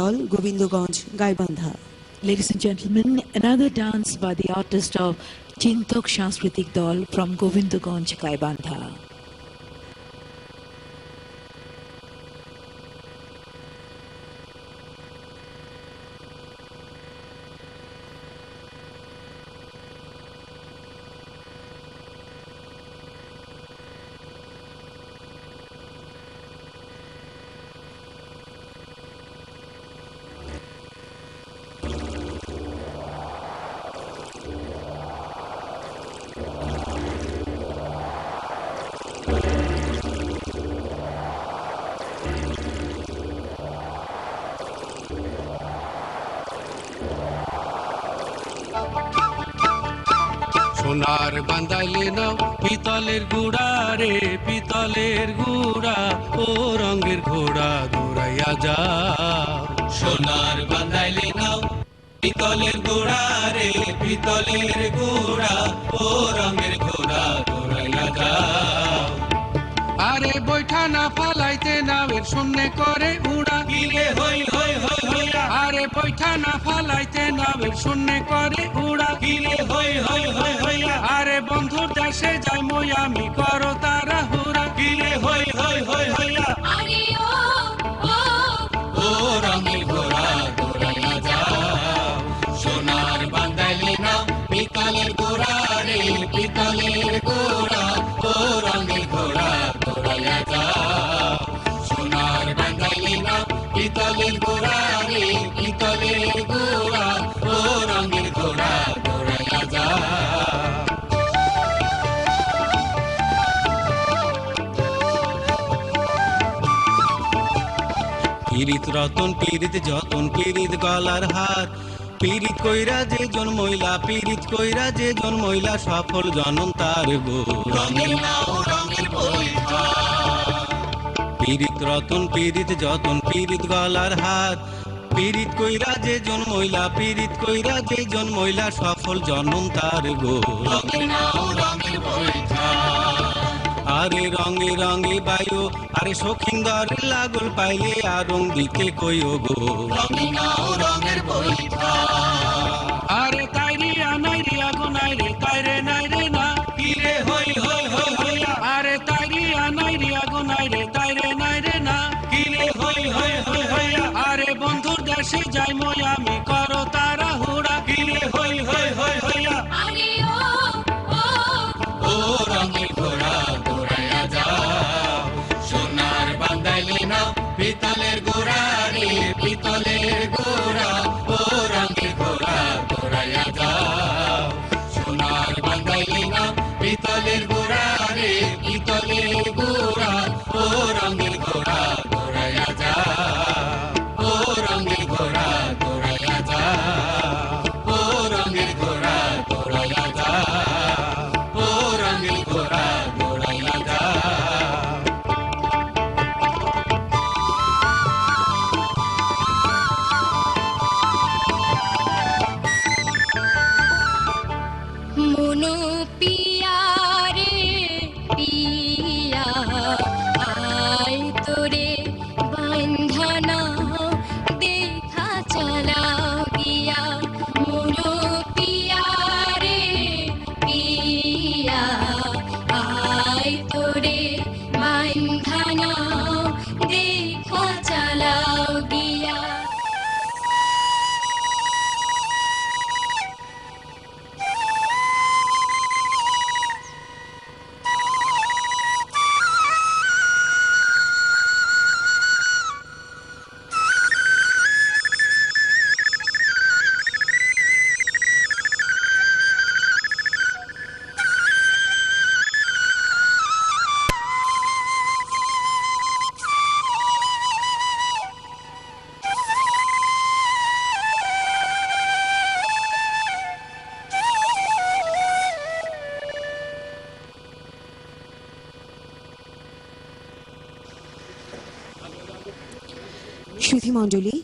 দল Gobindaganj Gaibandha Ladies and gentlemen, another dance by the artist of Chintok Sanskritik Dol from Govindaganj, Gaibandha. সোনার বান্দাইলে নাও পিতলের গুড়া রে পিতলের গুড়া ও রঙের ঘোড়া দৌড়াইয়া যাও। সোনার বান্দাইলে নাও পিতলের গুড়া রে পিতলের গুড়া ও রঙের ঘোড়া দৌড়াইয়া যাও। আরে বৈঠা না ফালাইতে নাওয়ের শূন্যে করে উড়া। কিরে হই হই হই হইয়া। আরে বৈঠা না ফালাইতে নাওয়ের শূন্যে করে উড়া। কিরে হই হই পীড়িত রতন পীড়িত যতন পীড়িত গলার হার। পীড়িত কইরা যে জন মহিলা পীড়িত কইরা যে জন মহিলা সফল জনন তার গো পীড়িত রতন পীড়িত যতন পীড়িত গলার হার। পীড়িত কইরা যে জন মহিলা পীড়িত কইরা যে জন মহিলা সফল জনম তার গো আরে রঙে রঙে বায়ু আরে সখিন্দর লাগল পাইলে আর দিকে কইও গো। আরে মনো পিয়া রে পিয়া আয় তোরে বান্ধনা। সুধীমণ্ডলী